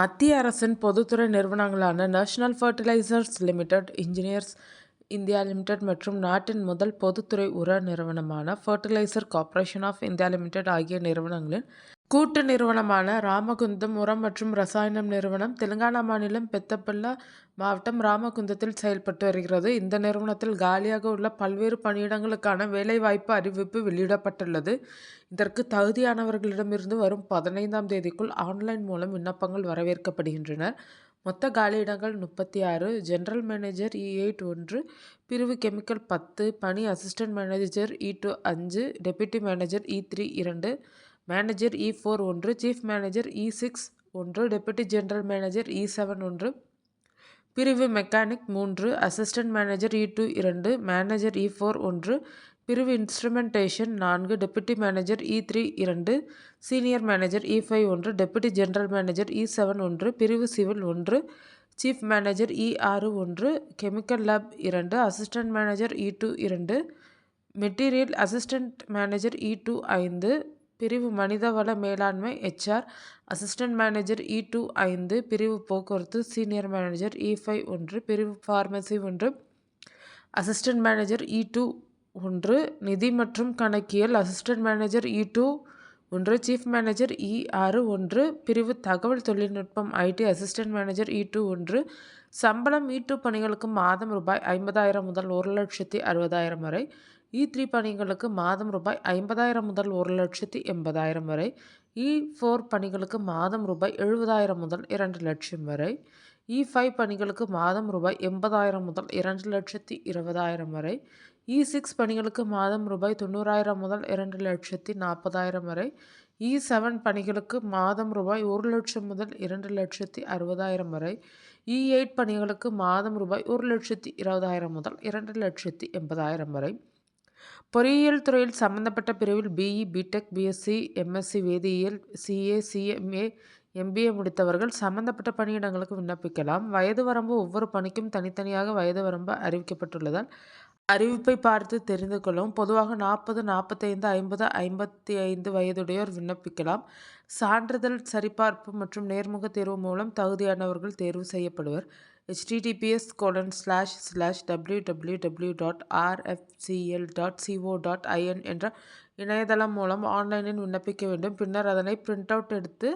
மத்திய அரசின் பொதுத்துறை நிறுவனங்களான national fertilizers limited engineers India limited மற்றும் நாட்டின் முதல் பொதுத்துறை உர நிறுவனமான fertilizer corporation of India limited ஆகிய நிறுவனங்களின் கூட்டு நிறுவனமான ராமகுந்தம் உரம் மற்றும் ரசாயனம் நிறுவனம் தெலுங்கானா மாநிலம் பெத்தபல்லா மாவட்டம் ராமகுந்தத்தில் செயல்பட்டு வருகிறது. இந்த நிறுவனத்தில் காலியாக உள்ள பல்வேறு பணியிடங்களுக்கான வேலைவாய்ப்பு அறிவிப்பு வெளியிடப்பட்டுள்ளது. இதற்கு தகுதியானவர்களிடமிருந்து வரும் பதினைந்தாம் தேதிக்குள் ஆன்லைன் மூலம் விண்ணப்பங்கள் வரவேற்கப்படுகின்றன மொத்த காலியிடங்கள் முப்பத்தி ஆறு ஜென்ரல் மேனேஜர் இ எயிட் ஒன்று பிரிவு கெமிக்கல் பத்து பணி அசிஸ்டன்ட் மேனேஜர் இ டூ அஞ்சு டெபியூட்டி மேனேஜர் இ த்ரீ இரண்டு மேனேஜர் இ ஃபோர் ஒன்று சீஃப் மேனேஜர் இ சிக்ஸ் ஒன்று deputy general manager E seven ஒன்று பிரிவு மெக்கானிக் மூன்று அசிஸ்டன்ட் மேனேஜர் இ டூ இரண்டு மேனேஜர் இ ஃபோர் ஒன்று பிரிவு இன்ஸ்ட்ருமெண்டேஷன் நான்கு டெபுட்டி மேனேஜர் இ த்ரீ இரண்டு சீனியர் மேனேஜர் இ ஃபைவ் ஒன்று deputy general manager E seven ஒன்று பிரிவு சிவில் ஒன்று சீஃப் மேனேஜர் இ ஆறு ஒன்று கெமிக்கல் லேப் இரண்டு அசிஸ்டன்ட் மேனேஜர் இ டூ இரண்டு material assistant manager E two ஐந்து பிரிவு மனிதவள மேலாண்மை HR assistant manager E two ஐந்து பிரிவு போக்குவரத்து சீனியர் மேனேஜர் இ ஃபைவ் ஒன்று பிரிவு ஃபார்மசி ஒன்று அசிஸ்டன்ட் மேனேஜர் இ டூ ஒன்று நிதி மற்றும் கணக்கியல் அசிஸ்டன்ட் மேனேஜர் இ டூ ஒன்று சீஃப் மேனேஜர் இ ஆறு ஒன்று பிரிவு தகவல் தொழில்நுட்பம் IT assistant manager E two ஒன்று சம்பளம் இ டூ பணிகளுக்கு மாதம் ரூபாய் ஐம்பதாயிரம் முதல் ஒரு லட்சத்தி அறுபதாயிரம் வரை இ த்ரீ பணிகளுக்கு மாதம் ரூபாய் ஐம்பதாயிரம் முதல் ஒரு லட்சத்தி எண்பதாயிரம் வரை இ ஃபோர் பணிகளுக்கு மாதம் ரூபாய் எழுபதாயிரம் முதல் இரண்டு லட்சம் வரை இ ஃபைவ் பணிகளுக்கு மாதம் ரூபாய் எண்பதாயிரம் முதல் இரண்டு லட்சத்தி இருபதாயிரம் வரை இ சிக்ஸ் பணிகளுக்கு மாதம் ரூபாய் தொண்ணூறாயிரம் முதல் இரண்டு லட்சத்தி நாற்பதாயிரம் வரை இ செவன் பணிகளுக்கு மாதம் ரூபாய் ஒரு லட்சம் முதல் இரண்டு லட்சத்தி அறுபதாயிரம் வரை இ எயிட் பணிகளுக்கு மாதம் ரூபாய் ஒரு லட்சத்தி இருபதாயிரம் முதல் இரண்டு லட்சத்தி எண்பதாயிரம் வரை பொறியியல் துறையில் சம்பந்தப்பட்ட பிரிவில் பிஇ பிடெக் பிஎஸ்சி எம்எஸ்சி வேதியியல் சிஏ சிஎம்ஏ எம்பிஏ முடித்தவர்கள் சம்பந்தப்பட்ட பணியிடங்களுக்கு விண்ணப்பிக்கலாம். வயது வரம்பு ஒவ்வொரு பணிக்கும் தனித்தனியாக வயது வரம்பு அறிவிக்கப்பட்டுள்ளதால் அறிவிப்பை பார்த்து தெரிந்து கொள்ளவும். பொதுவாக நாற்பது நாற்பத்தைந்து ஐம்பது ஐம்பத்தி ஐந்து வயதுடையோர் விண்ணப்பிக்கலாம். சான்றிதழ் சரிபார்ப்பு மற்றும் நேர்முக தேர்வு மூலம் தகுதியானவர்கள் தேர்வு செய்யப்படுவர். Https colon slash slash W W W dot RFCL dot co dot in என்ற இணையதளம் மூலம் ஆன்லைனில் விண்ணப்பிக்க வேண்டும். பின்னர் அதனை பிரிண்ட் அவுட் எடுத்து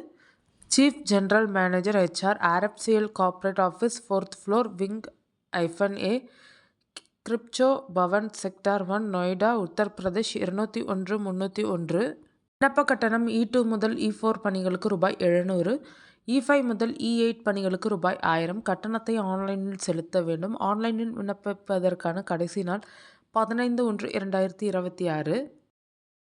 chief general manager HR RFCL corporate office fourth floor wing hyphen A Kribhco Bhavan sector one Noida Uttar Pradesh இருநூற்றி ஒன்று முந்நூற்றி ஒன்று. விண்ணப்ப கட்டணம் இ டூ முதல் இ ஃபோர் பணிகளுக்கு ரூபாய் எழுநூறு. இ ஃபைவ் முதல் இ எயிட் பணிகளுக்கு ரூபாய் ஆயிரம். கட்டணத்தை ஆன்லைனில் செலுத்த வேண்டும். ஆன்லைனில் விண்ணப்பிப்பதற்கான கடைசி நாள் பதினைந்து ஒன்று இரண்டாயிரத்தி இருபத்தி ஆறு.